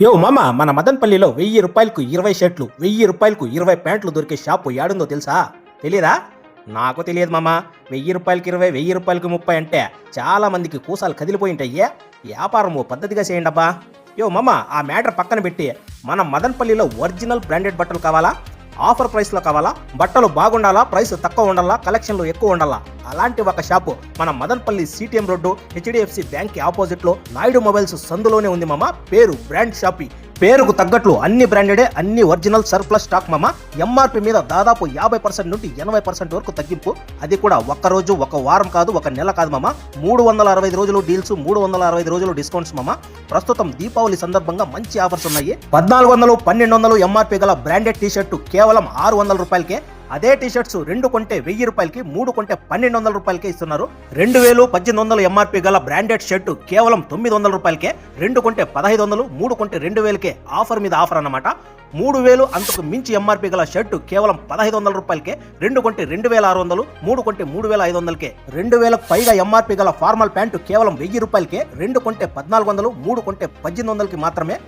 యో మామ మన మదన్పల్లిలో వెయ్యి రూపాయలకు ఇరవై షర్ట్లు వెయ్యి రూపాయలకు ఇరవై ప్యాంట్లు దొరికే షాపు ఏడుందో తెలుసా? తెలీదా? నాకు తెలియదు మామ. వెయ్యి రూపాయలకి ఇరవై వెయ్యి రూపాయలకి ముప్పై అంటే చాలా మందికి కూసాలు కదిలిపోయి ఉంటాయి వ్యాపారం ఓ పద్ధతిగా చేయండి అబ్బా యో మామ ఆ మ్యాటర్ పక్కన పెట్టి మన మదన్పల్లిలో ఒరిజినల్ బ్రాండెడ్ బట్టలు కావాలా? ఆఫర్ ప్రైస్లో కావాలా? బట్టలు బాగుండాలా? ప్రైస్ తక్కువ ఉండాలా? కలెక్షన్లు ఎక్కువ ఉండాలా? అలాంటి ఒక షాపు మన Madanapalle CTM road HDFC bank ఆపోజిట్లో నాయుడు మొబైల్స్ సందులోనే ఉంది మామ. పేరు బ్రాండ్ షాపి. పేరుకు తగ్గట్లు అన్ని బ్రాండెడే అన్ని ఒరిజినల్ సర్ప్లస్ స్టాక్ మామ. ఎంఆర్పి మీద దాదాపు యాభై పర్సెంట్ నుండి ఎనభై పర్సెంట్ వరకు తగ్గింపు. అది కూడా ఒక్క రోజు ఒక వారం కాదు ఒక నెల కాదు మామ. మూడు వందల అరవై రోజులు డీల్స్ మూడు వందల అరవై రోజులు డిస్కౌంట్స్ మామ. ప్రస్తుతం దీపావళి సందర్భంగా మంచి ఆఫర్స్ ఉన్నాయి. పద్నాలుగు వందలు పన్నెండు వందలు ఎంఆర్పి గల బ్రాండెడ్ టీ షర్టు కేవలం ఆరు వందల రూపాయలకే అదే టీషర్ట్స్ రెండు కొంటే వెయ్యి రూపాయలకి మూడు కొంటే పన్నెండు వందల రూపాయలకే ఇస్తున్నారు. రెండు వేలు పద్దెనిమిది వందలు ఎంఆర్పి గల బ్రాండెడ్ షర్టు కేవలం తొమ్మిది వందల రూపాయలకే రెండు కొంటే పదహైదు వందలు మూడు కొంటే రెండు వేలకే ఆఫర్ మీద ఆఫర్ అన్నమాట. మూడు వేలు అంతకు మించి ఎంఆర్పి గల షర్టు కేవలం పదహైదు వందల రూపాయలకే రెండు కొంటే రెండు వేల ఆరు వందలు మూడు కొంటే మూడు వేల ఐదు వందలకే. రెండు వేలకు పైగా ఎంఆర్పి గల ఫార్మల్ ప్యాంటు కేవలం వెయ్యి రూపాయలకే రెండు కొంటే పద్నాలుగు వందలు మూడు కొంటే పద్దెనిమిది వందలకి మాత్రమే.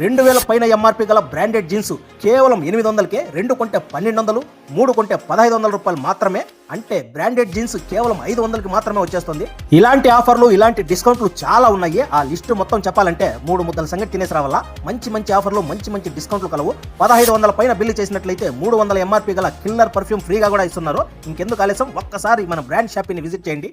రెండు వేల పైన ఎంఆర్పి గల బ్రాండెడ్ జీన్స్ కేవలం ఎనిమిది వందలకే రెండు కొంటే పన్నెండు వందలు మూడు కొంటే పదహైదు వందల రూపాయలు మాత్రమే. అంటే బ్రాండెడ్ జీన్స్ కేవలం ఐదు వందలకి మాత్రమే వచ్చేస్తుంది. ఇలాంటి ఆఫర్లు ఇలాంటి డిస్కౌంట్లు చాలా ఉన్నాయి. ఆ లిస్టు మొత్తం చెప్పాలంటే మూడు ముద్దల సంగతి తినేసి రావాలా? మంచి మంచి ఆఫర్లు మంచి మంచి డిస్కౌంట్లు కలవు. పదహైదు వందల పైన బిల్లు చేసినట్లయితే మూడు వందల ఎంఆర్పి గల కిల్లర్ పర్ఫ్యూమ్ ఫ్రీగా కూడా ఇస్తున్నారు. ఇంకెందుకు ఆలస్యం? ఒక్కసారి మన బ్రాండ్ షాపింగ్ని విజిట్ చేయండి.